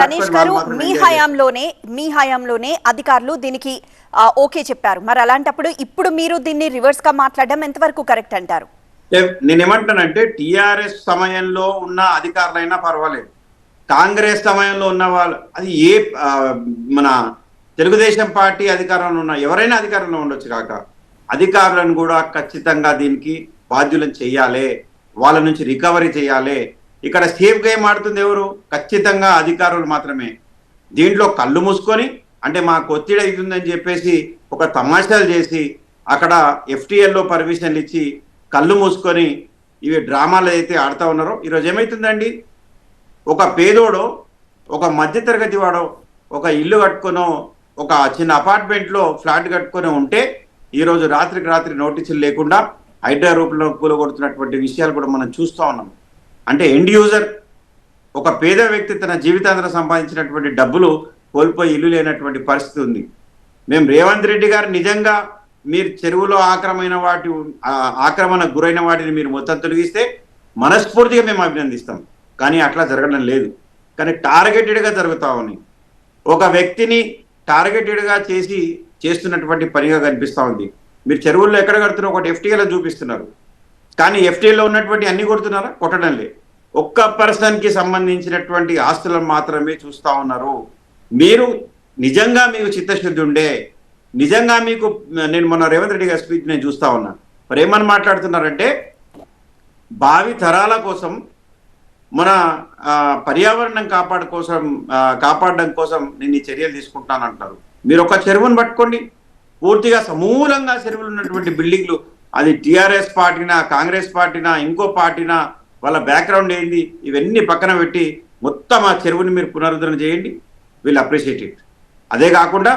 గణేష్ గారు మీ. హయాంలోనే మీ హయాంలోనే అధికారులు దీనికి ఓకే చెప్పారు. మరి అలాంటప్పుడు ఇప్పుడు మీరు దీన్ని రివర్స్గా మాట్లాడడం ఎంతవరకు కరెక్ట్ అంటారు? ఏ- నేనేమంటానంటే టిఆర్ఎస్ సమయంలో ఉన్న అధికారులైనా పర్వాలేదు. కాంగ్రెస్ సమయంలో ఉన్న వాళ్ళు అది ఏ మన తెలుగుదేశం పార్టీ అధికారంలో ఉన్న ఎవరైనా అధికారంలో ఉండొచ్చు కాక అధికారులను కూడా ఖచ్చితంగా దీనికి బాధ్యులను చేయాలి వాళ్ళ నుంచి రికవరీ చేయాలి ఇక్కడ సేఫ్ గేమ్ ఆడుతుంది ఎవరు? ఖచ్చితంగా అధికారులు మాత్రమే. దీంట్లో కళ్ళు మూసుకొని అంటే మాకు ఒత్తిడి అవుతుందని చెప్పేసి ఒక తమాషాలు చేసి అక్కడ ఎఫ్టీఎల్లో పర్మిషన్లు ఇచ్చి కళ్ళు మూసుకొని ఇవి డ్రామాలు అయితే ఆడుతూ ఉన్నారో ఈరోజు ఏమవుతుందండి ఒక పేదోడో ఒక మధ్యతరగతి వాడో ఒక ఇల్లు కట్టుకొనో ఒక చిన్న అపార్ట్మెంట్లో ఫ్లాట్ కట్టుకొని ఉంటే ఈరోజు రాత్రికి రాత్రి నోటీసులు లేకుండా హైడ్రా రూపంలో కూలగొడుతున్నటువంటి విషయాలు కూడా మనం చూస్తూ ఉన్నాం. అంటే ఎండ్ యూజర్ ఒక పేద వ్యక్తి తన జీవితాంతరం సంపాదించినటువంటి డబ్బులు కోల్పోయి ఇల్లు లేనటువంటి పరిస్థితి ఉంది. మేము రేవంత్ రెడ్డి గారు నిజంగా మీరు చెరువులో ఆక్రమైన వాటి ఆక్రమణ ఆక్రమణకు గురైన వాటిని మీరు మొత్తం తొలగిస్తే మనస్ఫూర్తిగా మేము అభినందిస్తాం. కానీ అట్లా జరగడం లేదు. కానీ టార్గెటెడ్గా జరుగుతా ఉన్నాయి ఒక వ్యక్తిని టార్గెటెడ్గా చేసి చేస్తున్నటువంటి పనిగా కనిపిస్తూ ఉంది. మీరు చెరువుల్లో ఎక్కడ కడుతున్నారు ఒకటి ఎఫ్టీఏలో చూపిస్తున్నారు. కానీ ఎఫ్టీఏలో ఉన్నటువంటి అన్ని కొడుతున్నారా? కొట్టడం లేదు. ఒక్క పర్సన్కి సంబంధించినటువంటి ఆస్తులను మాత్రమే చూస్తూ ఉన్నారు. మీరు నిజంగా మీకు చిత్తశుద్ధి ఉండే నిజంగా మీకు నేను మొన్న రేవంత్ రెడ్డి గారి స్పీచ్ నేను చూస్తా ఉన్నాను మరి ఏమని మాట్లాడుతున్నారంటే భావి తరాల కోసం మన పర్యావరణం కాపాడు కోసం కాపాడడం కోసం నేను ఈ చర్యలు తీసుకుంటాను అంటారు మీరు ఒక చెరువును పట్టుకోండి. పూర్తిగా సమూలంగా చెరువులు ఉన్నటువంటి బిల్డింగ్లు అది టిఆర్ఎస్ పార్టీనా కాంగ్రెస్ పార్టీనా ఇంకో పార్టీనా వాళ్ళ బ్యాక్గ్రౌండ్ ఏంది ఇవన్నీ పక్కన పెట్టి మొత్తం ఆ చెరువుని మీరు పునరుద్ధరణ చేయండి వీళ్ళు అప్రిషియేట్ ఇట్ అదే కాకుండా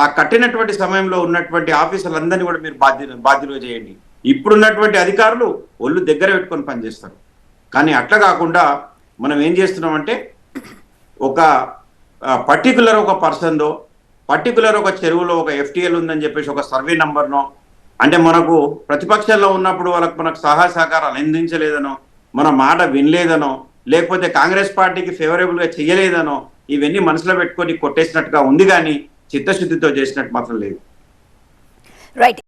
ఆ కట్టినటువంటి సమయంలో ఉన్నటువంటి ఆఫీసర్లందరినీ కూడా మీరు బాధ్య బాధ్యులుగా చేయండి. ఇప్పుడున్నటువంటి అధికారులు ఒళ్ళు దగ్గర పెట్టుకొని పనిచేస్తారు. కానీ అట్లా కాకుండా మనం ఏం చేస్తున్నామంటే ఒక పర్టికులర్ ఒక పర్సన్దో పర్టికులర్ ఒక చెరువులో ఒక ఎఫ్టీఎల్ ఉందని చెప్పేసి ఒక సర్వే నంబర్నో అంటే మనకు ప్రతిపక్షంలో ఉన్నప్పుడు వాళ్ళకు మనకు సహాయ సహకారాలు అందించలేదనో మన మాట వినలేదనో లేకపోతే కాంగ్రెస్ పార్టీకి ఫేవరబుల్గా చేయలేదనో ఇవన్నీ మనసులో పెట్టుకొని కొట్టేసినట్టుగా ఉంది కానీ చిత్తశుద్ధితో చేసినట్టు మాత్రం లేదు. రైట్